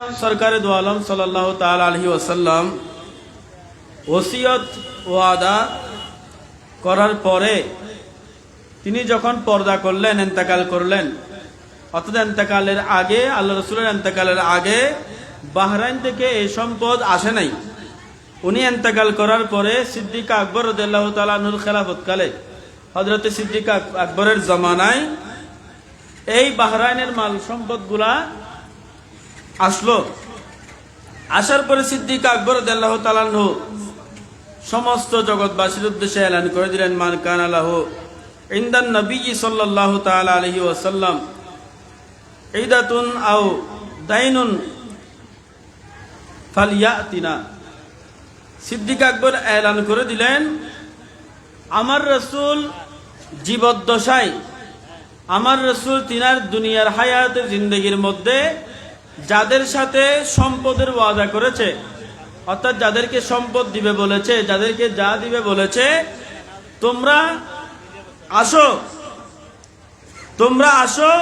সরকার দু আলম সাল্লাহ তাল আলহি ওসাল্লাম ওসিয়ত করার পরে তিনি যখন পর্দা করলেন, এন্তেকাল করলেন, অর্থাৎ এন্তেকালের আগে, আল্লাহ রসুলের এন্তেকালের আগে বাহরাইন থেকে এই সম্পদ আসে নাই। উনি এন্তেকাল করার পরে সিদ্দিক আকবর রদাল্লাহ তালুর খেলাফতকালে হজরত সিদ্দিক আক- আকবরের জমানায় এই বাহরাইনের মাল সম্পদগুলা আসলো। আসার পরে সিদ্দিক আকবর আল্লাহ তালানহু সমস্ত জগৎবাসীর উদ্দেশ্যে এলান করে দিলেন, মান কান আলাহ ইন্দান নবী সাল্লাহ তালা আলহি ওসাল্লাম ঈদাতুন আও দাইনুন ফালিয়াতিনা। সিদ্দিক আকবর এলান করে দিলেন, আমার রসুল জীবদ্দশায়, আমার রসুল তিনার দুনিয়ার হায়াতে জিন্দগির মধ্যে যাদের সাথে সম্পদের ওয়াদা করেছে, অর্থাৎ যাদেরকে সম্পদ দিবে বলেছে, যাদেরকে যা দিবে বলেছে, তোমরা আসো তোমরা আসো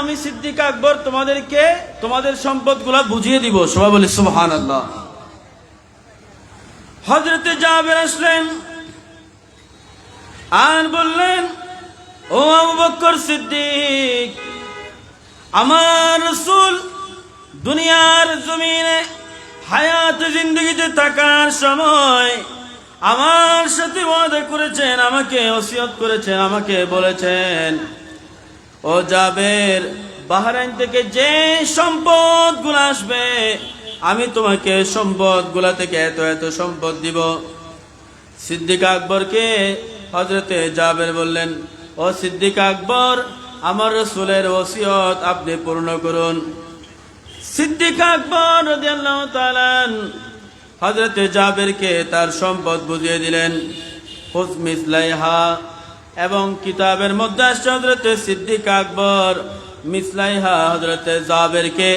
আমি সিদ্দিক আকবর তোমাদেরকে তোমাদের সম্পদগুলা বুঝিয়ে দিব। সবাই বলি আল্লাহ হজরতে জাবের আসলেন, আর বললেন, ও আবু সিদ্দিক আমার রসুল দুনিয়ার জমিনে হায়াত জিন্দগিতে থাকার সময় আমার সাথে ওয়াদা করেছেন, আমাকে ওসিয়ত করেছেন, আমাকে বলেছেন, ও জাবের, বাহরাইন থেকে যে সম্পদগুলো আসবে, আমি তোমাকে সম্পদগুলা থেকে এত এত সম্পদ দিব। সিদ্দিক আকবরকে হজরতে জাবের বললেন, ও সিদ্দিক আকবর আমার রসুলের ওসিয়ত আপনি পূর্ণ করুন। সিদ্দিক আকবর হজরতে জাবেরকে তার সম্পদ বুঝিয়ে দিলেন। হুজ মিসলাইহা এবং কিতাবের মধ্যে আসছে হজরতে সিদ্দিক আকবর। মিসলাইহা হজরতে জাবেরকে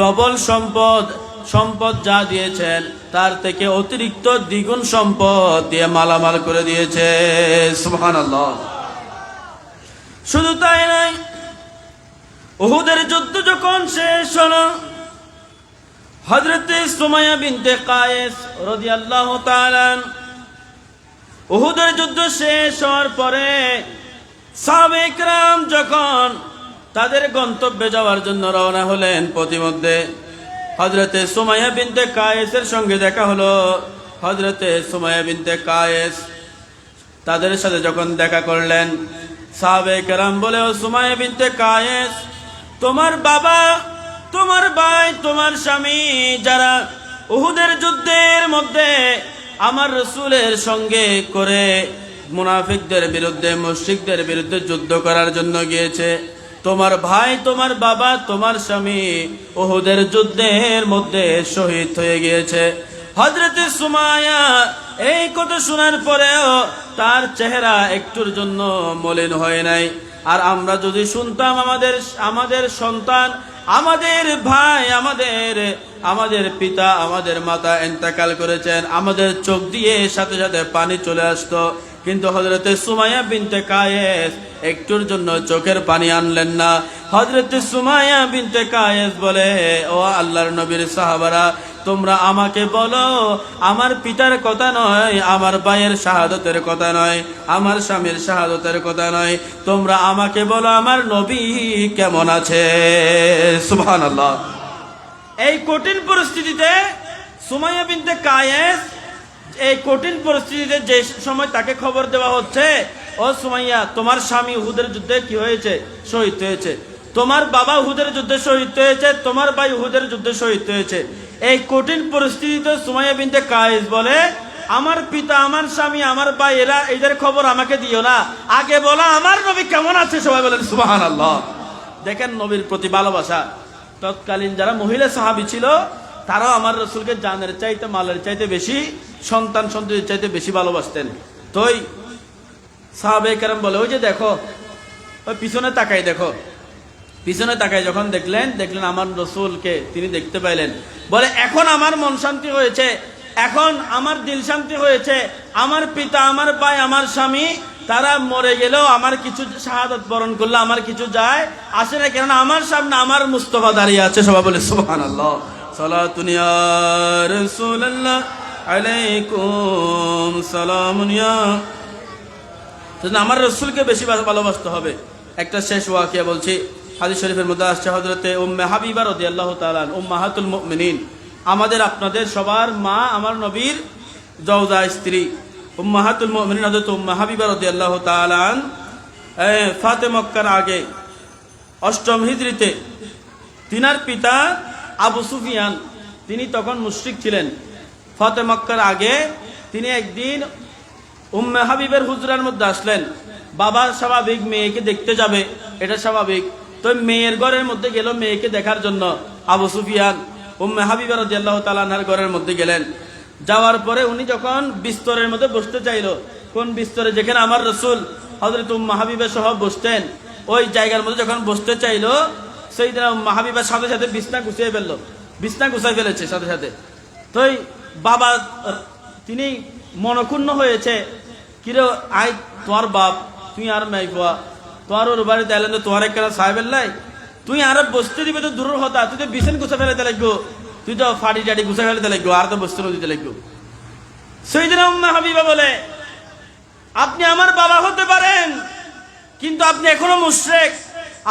ডবল সম্পদ সম্পদ যা দিয়েছেন তার থেকে অতিরিক্ত দ্বিগুণ সম্পদ দিয়ে মালামাল করে দিয়েছে। সুবহানাল্লাহ। শুধু তাই নয়, উহুদের যুদ্ধ যখন শেষ হলো হজরতে সুমাইয়া বিনতে কায়েস রাদিয়াল্লাহু তাআলা উহুদের যুদ্ধ শেষ হওয়ার পরে সাবেকরাম যখন তাদের গন্তব্যে যাওয়ার জন্য রওনা হলেন প্রতিমধ্যে হজরতে সুমাইয়া বিনতে কায়েসের সঙ্গে দেখা হলো। হজরতে সুমাইয়া বিনতে কায়েস তাদের সাথে যখন দেখা করলেন সাহাবে কেরাম বলে, ও সুমাইয়া বিনতে কায়েস, তোমার বাবা, তোমার ভাই, তোমার স্বামী যারা উহুদের যুদ্ধের মধ্যে আমার রসুলের সঙ্গে করে মুনাফিকদের বিরুদ্ধে, মুশরিকদের বিরুদ্ধে যুদ্ধ করার জন্য গিয়েছে, তোমার ভাই, তোমার বাবা, তোমার স্বামী ওহুদের যুদ্ধের মধ্যে শহীদ হয়ে গিয়েছে। হজরতে সুমায়া এই কথা শোনার পরেও তার চেহারা একটুর জন্য মলিন হয় নাই। আর আমরা যদি শুনতাম আমাদের আমাদের সন্তান, আমাদের ভাই, আমাদের আমাদের পিতা, আমাদের মাতা এন্তাকাল করেছেন, আমাদের চোখ দিয়ে সাথে সাথে পানি চলে আসতো। কিন্তু হজরতে সুমাইয়া বিনতে কায়েস একটুর জন্য চোখের পানি আনলেন না। হজরতে সুমাইয়া বিনতে কায়েস বলে, ও আল্লাহর নবীর সাহাবারা, তোমরা আমাকে বলো, আমার পিতার কথা নয়, আমার ভাইয়ের শাহাদতের কথা নয়, আমার স্বামীর শাহাদতের কথা নয়। তোমরা আমাকে বলো, আমার নবী কেমন আছে? সুবহান আল্লাহ এই কঠিন পরিস্থিতিতে সুমাইয়া বিনতে কায়েস এই কঠিন পরিস্থিতিতে যে সময় তাকে খবর দেওয়া হচ্ছে, ও সুমাইয়া, তোমার স্বামী হুদের যুদ্ধে কি হয়েছে? শহীদ হয়েছে। তোমার বাবা হুদের যুদ্ধে শহীদ হয়েছে, তোমার ভাই হুদের যুদ্ধে শহীদ হয়েছে। এই কঠিন পরিস্থিতিতে সুমাইয়া বিনতে কায়েস বলে, আমার পিতা, আমার স্বামী, আমার ভাই, এরা এদের খবর আমাকে দিও না। আগে বলো, আমার নবী কেমন আছে? সবাই বলেন সুবাহান আল্লাহ দেখেন নবীর প্রতি ভালোবাসা। তৎকালীন যারা মহিলা সাহাবি ছিল তারাও আমার রসুলকে জানের চাইতে, মালের চাইতে বেশি, সন্তান সন্ততির চাইতে বেশি ভালোবাসতেন। তোই সাহাবে কেরাম বলে, ওই যে দেখো, ওই পিছনে তাকাই দেখো। পিছনে তাকাই যখন দেখলেন দেখলেন আমার রসুলকে তিনি দেখতে পাইলেন। বলে, এখন আমার মন শান্তি হয়েছে, এখন আমার দিল শান্তি হয়েছে, আমার পিতা, আমার ভাই, আমার স্বামী, তারা মরে গেলেও আমার কিছু শাহাদত বরণ করলে আমার কিছু যায় আসে না। কেননা আমার সামনে আমার মুস্তফা দাঁড়িয়ে আছে। সবাই বলে সুবহান আল্লাহ সালাতুনিয়া রসুল্লাহ আলাইকুম সালামুনিয়া সেজন্য আমার রসুলকে বেশি ভালোবাসতে হবে। একটা শেষ ওয়াকিয়া বলছি। হাদিস শরীফের মধ্যে আসছে হজরতে উম্মে হাবিবা রদি আল্লাহ তালান উম্মাহাতুল মুমিনিন। আমাদের আপনাদের সবার মা, আমার নবীর জওজা স্ত্রী। উম্মাহাতুল মুমিনিন হজরত উম্মে হাবিবা রদি আল্লাহ তালান ফাতে মক্কার আগে অষ্টম হিজরিতে তিনার পিতা আবু সুফিয়ান। তিনি তখন মুশরিক ছিলেন। ফতে মক্কার আগে তিনি একদিন উম্মে হাবিবের হুজরার মধ্যে আসলেন। বাবা স্বাভাবিক মেয়েকে দেখতে যাবে, এটা স্বাভাবিক। তো মেয়ের ঘরের মধ্যে গেল মেয়েকে দেখার জন্য আবু সুফিয়ান। উম্মে হাবিবের তালানহার ঘরের মধ্যে গেলেন। যাওয়ার পরে উনি যখন বিস্তরের মধ্যে বসতে চাইলো, কোন বিস্তরে? যেখানে আমার রসুল হজরত উম্মা হাবিবের সহ বসতেন। ওই জায়গার মধ্যে যখন বসতে চাইলো সেই দিন উম্মা হাবিবের সাথে সাথে বিছনা গুছিয়ে ফেলল। বিছনা গুছাই ফেলেছে সাথে সাথে। তো বাবা, তিনি মনক্ষুণ্ণ হয়েছে। কিরে আই তোর বাপ, তুই আর পোয়া তোর ওর বাড়িতে এলেন তো তোমার একটা সাহেবের লাই তুই আর বসতে দিবে তো দূরের হতা তুই তো বিছান গুছা ফেলাতে লাগবো। তুই তো ফাটি টাটি গুছা ফেলাতে লাগবো। আর তো বসতে দিতে লাগবো। সেই দিন হাবিবা বলে, আপনি আমার বাবা হতে পারেন, কিন্তু আপনি এখনও মুশরেক।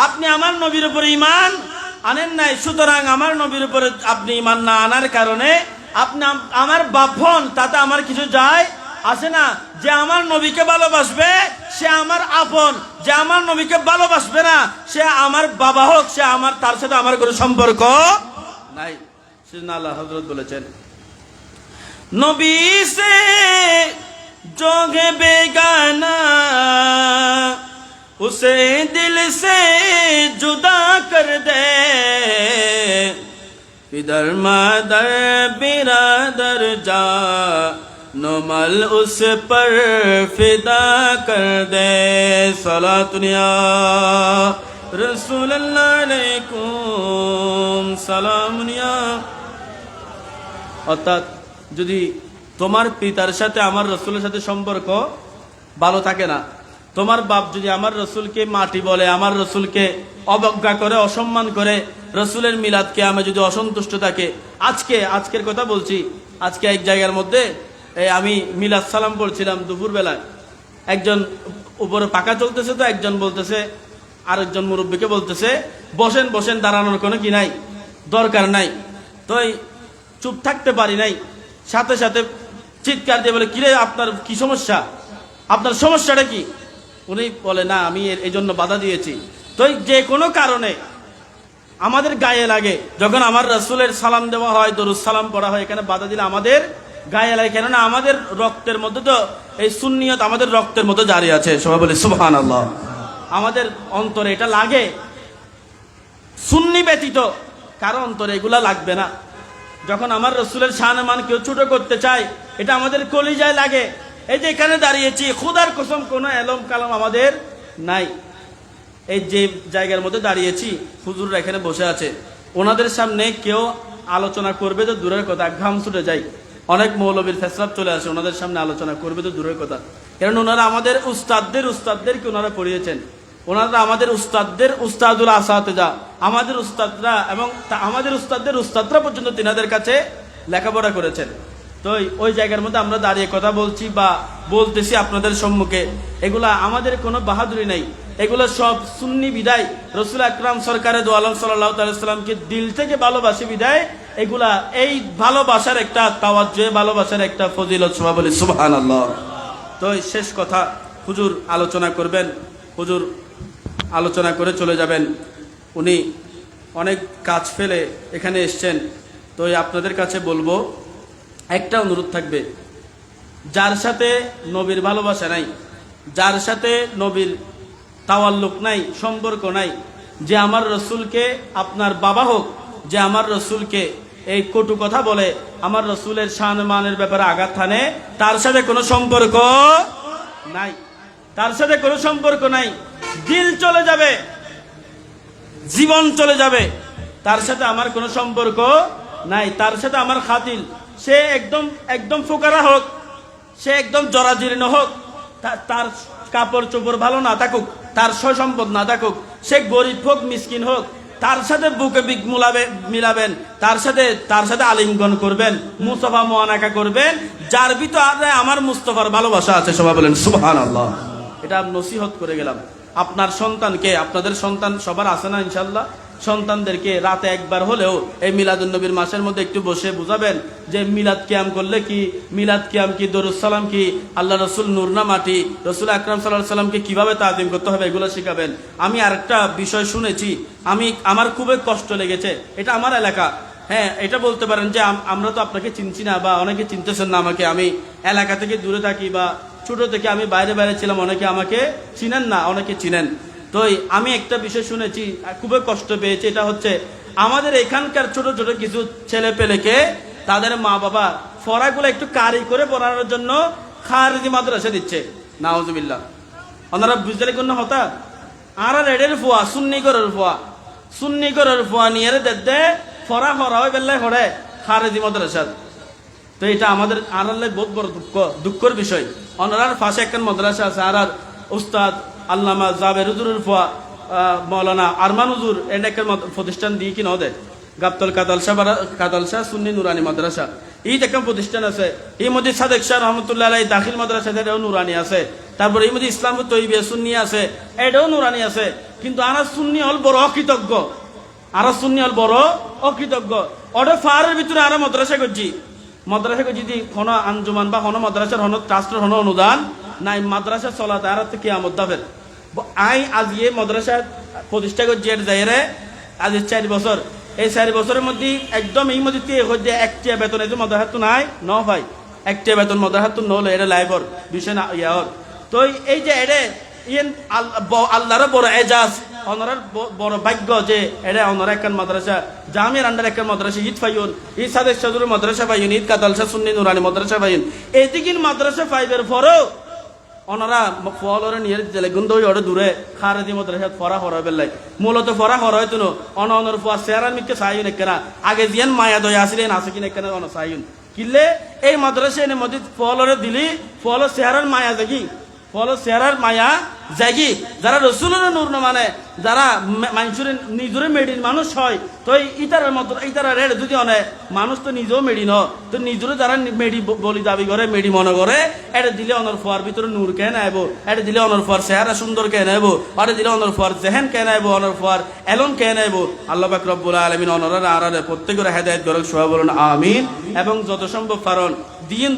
আপনি আমার নবীর উপরে ইমান আনেন নাই, সুতরাং আমার নবীর উপরে আপনি ইমান না আনার কারণে আপনি আমার বাপ হন, তাতে আমার কিছু যায় আসে না। যে আমার নবীকে ভালোবাসবে, সে আমার আপন। যে আমার নবীকে ভালোবাসবে না, সে আমার বাবা হোক, সে আমার, তার সাথে আমার কোনো সম্পর্ক নাই। আল্লাহ হজরত বলেছেন, নবী সে जो है اسے دل سے جدا کر دے پدر مادر برادر جا نمل اس پر فدا کر دے سلا دنیا رسول اللہ علیکم سلام অর্থাৎ যদি তোমার পিতার সাথে আমার রসুলের সাথে সম্পর্ক ভালো থাকে না তোমার বাপ যদি আমার রসুলকে মাটি বলে, আমার রসুলকে অবজ্ঞা করে, অসম্মান করে, রসুলের মিলাদকে আমি যদি অসন্তুষ্ট থাকে, আজকে, আজকের কথা বলছি, আজকে এক জায়গার মধ্যে আমি মিলাদ সালাম পড়ছিলাম দুপুর বেলায় একজন উপরে পাকা চলতেছে তো, একজন বলতেছে, আরেকজন মুরব্বীকে বলতেছে, বসেন বসেন, দাঁড়ানোর কোনো কি নাই, দরকার নাই। তো চুপ থাকতে পারি নাই, সাথে সাথে চিৎকার দিয়ে বলে, কিরে, আপনার কি সমস্যা? আপনার সমস্যাটা কি? উনি বলে, না, আমি এই জন্য বাধা দিয়েছি। তো যে কোনো কারণে আমাদের গায়ে লাগে। যখন আমার রসুলের সালাম দেওয়া হয়, দরুদ সালাম পড়া হয়, এখানে বাধা দিলে আমাদের গায়ে লাগে। কেননা আমাদের রক্তের মধ্যে তো এই সুন্নিয়ত আমাদের রক্তের মধ্যে জারি আছে। সবাই বলে সুবহান আল্লাহ আমাদের অন্তরে এটা লাগে। সুন্নি ব্যতীত কারও অন্তরে এগুলা লাগবে না। যখন আমার রসুলের শাহমান কেউ ছোট করতে চায়, এটা আমাদের কলিজায় লাগে। এই যে এখানে দাঁড়িয়েছি, খুদার কসম কোনো এলম কালাম আমাদের নাই। এই যে জায়গার মধ্যে দাঁড়িয়েছি, হুজুররা এখানে বসে আছে। ওনাদের সামনে কেউ আলোচনা করবে তো দূরের কথা, ঘাম ছুটে যায়। অনেক মৌলবীর ফেসলাপ চলে আসে, ওনাদের সামনে আলোচনা করবে তো দূরের কথা। কারণ ওনারা আমাদের উস্তাদদের উস্তাদদেরকে ওনারা পড়িয়েছেন। ওনারা আমাদের উস্তাদদের উস্তাদুল আসাতেজা আমাদের উস্তাদরা এবং আমাদের উস্তাদদের উস্তাদরা পর্যন্ত তিনাদের কাছে লেখাপড়া করেছেন। তো ওই- জায়গার মধ্যে আমরা দাঁড়িয়ে কথা বলছি বা বলতেছি আপনাদের সম্মুখে। এগুলা আমাদের কোনো বাহাদুরি নাই। এগুলো সব সুন্নি বিদায়। রসুল আকরাম সরকারের দো আলম সাল্লাহ দিল থেকে ভালোবাসি বিদায়। এগুলা এই ভালোবাসার একটা তাওয়াজ্জে ভালোবাসার একটা ফজিলত সভা বলি তো শেষ কথা, হুজুর আলোচনা করবেন। হুজুর আলোচনা করে চলে যাবেন। উনি অনেক কাজ ফেলে এখানে এসছেন। তো আপনাদের কাছে বলব একটা অনুরোধ থাকবে। যার সাথে নবীর ভালোবাসা নাই, যার সাথে নবীর তাওয়াল্লুক নাই, সম্পর্ক নাই, যে আমার রসুলকে আপনার বাবা হোক, যে আমার রসুলকে এই কটু কথা বলে, আমার রসুলের মানের ব্যাপারে আঘাত থানে তার সাথে কোনো সম্পর্ক নাই। তার সাথে কোনো সম্পর্ক নাই। দিল চলে যাবে, জীবন চলে যাবে, তার সাথে আমার কোনো সম্পর্ক নাই, তার সাথে আমার খাতিল সে একদম একদম ফোকারা হোক, সে একদম জরাজীর্ণ হোক তার কাপড় চোপড় ভালো না থাকুক, তার সম্পদ না থাকুক, সে গরিব হোক, মিসকিন হোক, তার সাথে বুকে বিক মুলাবে, মিলাবেন, তার সাথে তার সাথে আলিঙ্গন করবেন, মুস্তফা মোয়ানাকা করবেন, যার ভিতরে আমার মুস্তফার ভালোবাসা আছে, সবাই বলেন সুবহান আল্লাহ এটা নসিহত করে গেলাম। আপনার সন্তানকে, আপনাদের সন্তান সবার আছে না ইনশাল্লাহ সন্তানদেরকে রাতে একবার হলেও এই মিলাদুল নবীর মাসের মধ্যে একটু বসে বুঝাবেন যে মিলাদ কিয়াম করলে কি, মিলাদ কিয়াম কি দরুসালাম কি, আল্লাহ রসুল নুরনা মাটি, রসুল আকরাম সাল্লাহ সাল্লামকে কীভাবে তাজিম করতে হবে এগুলো শেখাবেন। আমি আরেকটা বিষয় শুনেছি, আমি, আমার খুবই কষ্ট লেগেছে, এটা আমার এলাকা। হ্যাঁ এটা বলতে পারেন যে আমরা তো আপনাকে চিনছি না বা অনেকে চিনতেছেন না আমাকে। আমি এলাকা থেকে দূরে থাকি বা ছোট থেকে আমি বাইরে বাইরে ছিলাম, অনেকে আমাকে চিনেন না, অনেকে চিনেন। তো আমি একটা বিষয় শুনেছি খুবই কষ্ট পেয়েছি এটা হচ্ছে আমাদের এখানকার ছোট ছোট কিছু ছেলে পেলেকে তাদের মা বাবা ফরাগুলো একটু কারি করে পড়ানোর জন্য খারিজি মাদ্রাসা দিচ্ছে। নাওজবিল্লা ওনারা বুঝতে কোন হতা আর রেডের ফুয়া সুন্নি করার ফুয়া। সুন্নি করার ফুয়া নিয়ে দেখতে ফরা ফরা হয় বেল্লাই হরে খারিজি মাদ্রাসা। তো এটা আমাদের আনালে বহুত বড় দুঃখ দুঃখের বিষয়। অনারার পাশে একখান মাদ্রাসা আছে আর আর উস্তাদ আল্লামা জাবের হুজুরের ফুয়া মৌলানা আরমান একটা মাদ- প্রতিষ্ঠান দিয়ে কি নদে? গাবতল কাদালশা বারা কাদালশা সুন্নি নুরানি মাদ্রাসা। এই একটা প্রতিষ্ঠান আছে। এই মধ্যে সাদেক শাহ রহমতুল্লাহ আলাই দাখিল মাদ্রাসা এটাও নুরানি আছে। তারপরে এই মধ্যে ইসলাম তৈবে সুন্নি আছে। এটাও নুরানি আছে। কিন্তু আনা সুন্নি হল বড় অকৃতজ্ঞ। আর সুন্নি হল বড় অকৃতজ্ঞ। ওটা ফারের ভিতরে আরও মাদ্রাসা করছি। মাদ্রাসা যদি কোনো আঞ্জুমান বা কোনো মাদ্রাসার হন ট্রাস্টের হন অনুদান নাই মাদ্রাসা চলা তার কি আমদ দাফের আই আজ ইয়ে মাদ্রাসা প্রতিষ্ঠা করছি এর জায়গায় আজ চার বছর। এই চার বছরের মধ্যে একদম এই মধ্যে তে হচ্ছে একটিয়া বেতন এই যে মাদ্রাসা তো নাই, ন ভাই। একটিয়া বেতন মাদ্রাসা তো নহলে এটা লাইবর বিষয় না ইয়ার তো এই যে এরে ইয়েন আল্লাহর বড় এজাজ, অনরার বড় ভাগ্য যে এটা অনরা একখান মাদ্রাসা, জামিয়ার আন্ডার একখান মাদ্রাসা, ঈদ ফাইন ঈদ সাদেক সাজুর মাদ্রাসা পাইন ঈদ কাদালসা সুন্নি নুরানি মাদ্রাসা পাইন এদিকিন মাদ্রাসা ফাইভের পরেও অনরা ফলরে নিয়ে জেলে গুন্দ ওটা দূরে খারে দি মাদ্রাসা ফরা হরা বেলাই মূলত ফরা হরা হয়তো অন অনর ফুয়া সেরার মিকে সাইন একখানা আগে জিয়ান মায়া দয়া আসিলেন আসে কিনে একখানা অন সাইন কিলে এই মাদ্রাসা এনে মধ্যে ফলরে দিলি, ফল সেহারার মায়া দেখি। ফল সেরার মায়া জাগি যারা রসুলের নূর মানে যারা মানুষের নিজের মেডির মানুষ হয় তো ইতারের মতো ইতারা রেড যদি অনে মানুষ তো নিজেও মেডি ন তো নিজেরও যারা মেডি বলি দাবি করে মেডি মনে করে এটা দিলে অনর ফোয়ার ভিতরে নূর কে নাইব এটা দিলে অনর ফোয়ার চেহারা সুন্দর কেন আইব এটা দিলে অনর ফোয়ার জেহেন কে নাইব অনর ফোয়ার এলন কেন আইব। আল্লাহ পাক রব্বুল আলমিন অনরের আরারে প্রত্যেকের হেদায়ত করে বলুন আমিন। এবং যত সম্ভব পারন দিন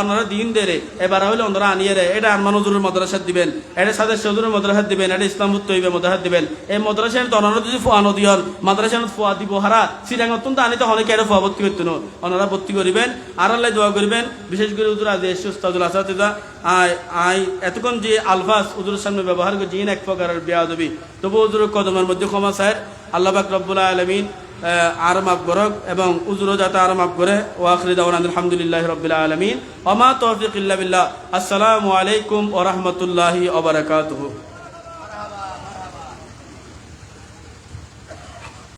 অনরা দিন দেরে। এবার হইলে অনরা আনিয়ে রে এটা আরমান হুজুরের মাদ্রাসাত দিবেন। এটা সাদে সদুরের মাদ্রাসাত দিবেন। এটা ইসলাম তৈবে মাদ্রাসাত দিবেন। এই মাদ্রাসা তো অনরা যদি ফুয়া নদীয়ন মাদ্রাসা ফুয়া দিব। হারা সিরাং অত্যন্ত আনিতে অনেকে এটা ফুয়া ভর্তি করতেন অনরা ভর্তি করিবেন। আর আল্লাহ দোয়া করিবেন। বিশেষ করে হুজুর আজ এসে উস্তাদুল আসাদিদা আই আই এতক্ষণ যে আলফাস হুজুরের সামনে ব্যবহার করে জিন এক প্রকারের বেয়াদবি। তবু হুজুরের কদমের মধ্যে ক্ষমা স্যার আল্লাহ রব্বুল আলমিন আর মাফ করক এবং উজুরও যাতে আর মাফ করে। ওয়াখরি দাওয়ান আলহামদুলিল্লাহ রবিল্লা আলমিন। ওমা তৌফিক আসসালামু আলাইকুম ওরহমতুল্লাহি ওবরাকাতুহু